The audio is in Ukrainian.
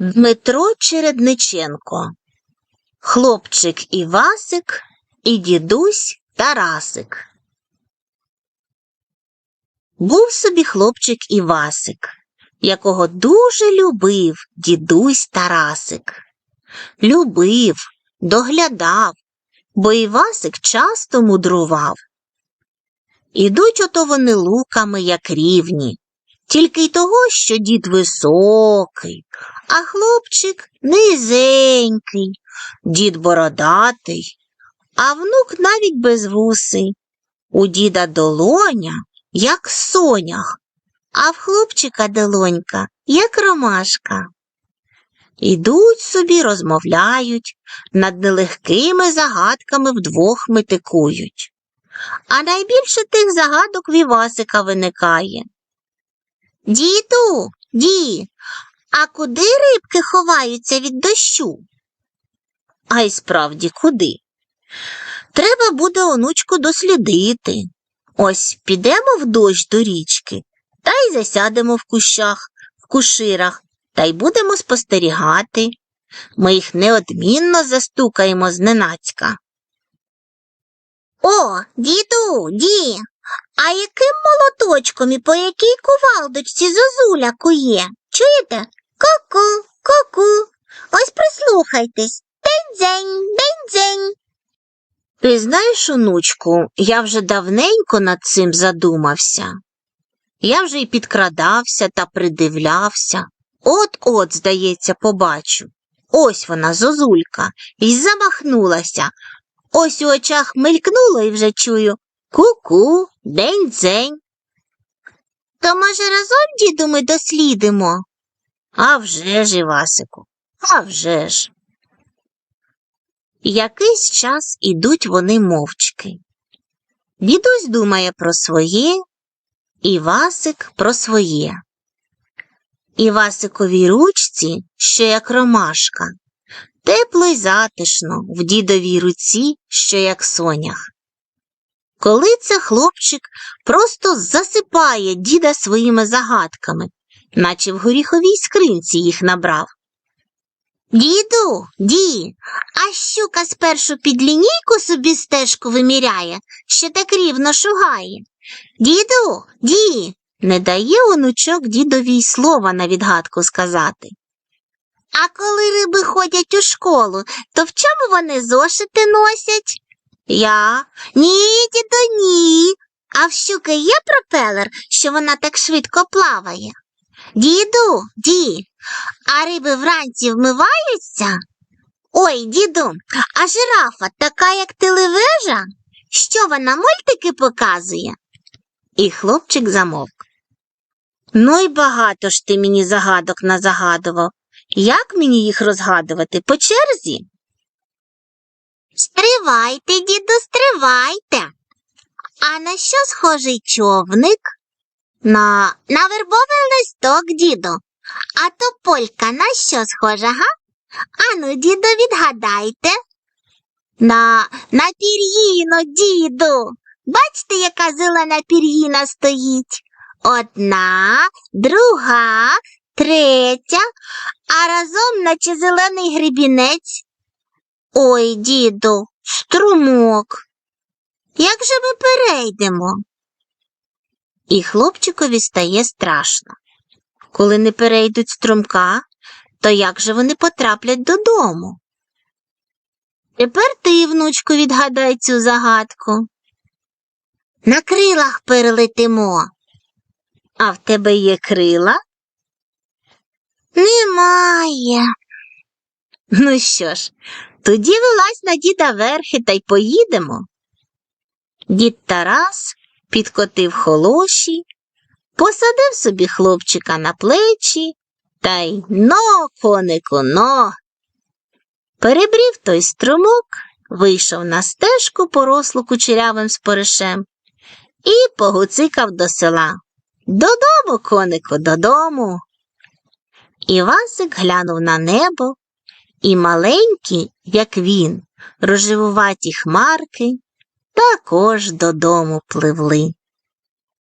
Дмитро Чередниченко, хлопчик Івасик і дідусь Тарасик. Був собі хлопчик Івасик, якого дуже любив дідусь Тарасик. Любив, доглядав, бо Івасик часто мудрував. Ідуть ото вони луками, як рівні, тільки й того, що дід високий, а хлопчик низенький, дід бородатий, а внук навіть безвусий. У діда долоня, як сонях, а в хлопчика долонька, як ромашка. Ідуть собі, розмовляють, над нелегкими загадками вдвох метикують. А найбільше тих загадок в Івасика виникає. Діду, ді, а куди рибки ховаються від дощу? А й справді куди? Треба буде онучку дослідити. Ось підемо в дощ до річки, та й засядемо в кущах, в куширах, та й будемо спостерігати. Ми їх неодмінно застукаємо зненацька. О, діду, ді, а яким молоточком і по якій кувалдочці зозуля кує? Чуєте? Ку-ку, ку-ку. Ось прислухайтесь. День-дзень, день-дзень. Ти знаєш, онучку, я вже давненько над цим задумався. Я вже й підкрадався та придивлявся. От-от, здається, побачу. Ось вона, зозулька, і замахнулася. Ось у очах мелькнуло і вже чую ку-ку, день-дзень. То, може, разом, діду, ми дослідимо? А вже ж, Івасику, а вже ж. Якийсь час ідуть вони мовчки. Дідусь думає про своє, Івасик про своє. Івасиковій ручці, що як ромашка, тепло й затишно в дідовій руці, що як сонях. Коли це хлопчик просто засипає діда своїми загадками, наче в горіховій скринці їх набрав. Діду, ді, а щука спершу під лінійку собі стежку виміряє, ще так рівно шугає. Діду, ді, не дає онучок дідові й слова на відгадку сказати. А коли риби ходять у школу, то в чому вони зошити носять? Я? Ні, діду, ні. А в щуки є пропелер, що вона так швидко плаває? Діду, ді, а риби вранці вмиваються? Ой, діду, а жирафа така, як телевежа? Що вона мультики показує? І хлопчик замовк. Ну й багато ж ти мені загадок назагадував. Як мені їх розгадувати по черзі? Стривайте, діду, стривайте. А на що схожий човник? На на вербовий листок, діду. А то полька на що схожа, га? Ану, діду, відгадайте. На на пір'їно, діду. Бачите, яка зелена пір'їна стоїть? Одна, друга, третя, а разом наче зелений грибінець. Ой, діду, струмок. Як же ми перейдемо? І хлопчикові стає страшно. Коли не перейдуть струмка, то як же вони потраплять додому? Тепер ти, внучку, відгадай цю загадку. На крилах перелетимо. А в тебе є крила? Немає. Ну що ж, тоді вилазь на діда верхи та й поїдемо. Дід Тарас підкотив холоші, посадив собі хлопчика на плечі та й но, конику, но. Перебрів той струмок, вийшов на стежку, порослу кучерявим споришем, і погуцикав до села. Додому, конику, додому. Івасик глянув на небо, і маленькі, як він, рожевуваті хмарки також додому пливли.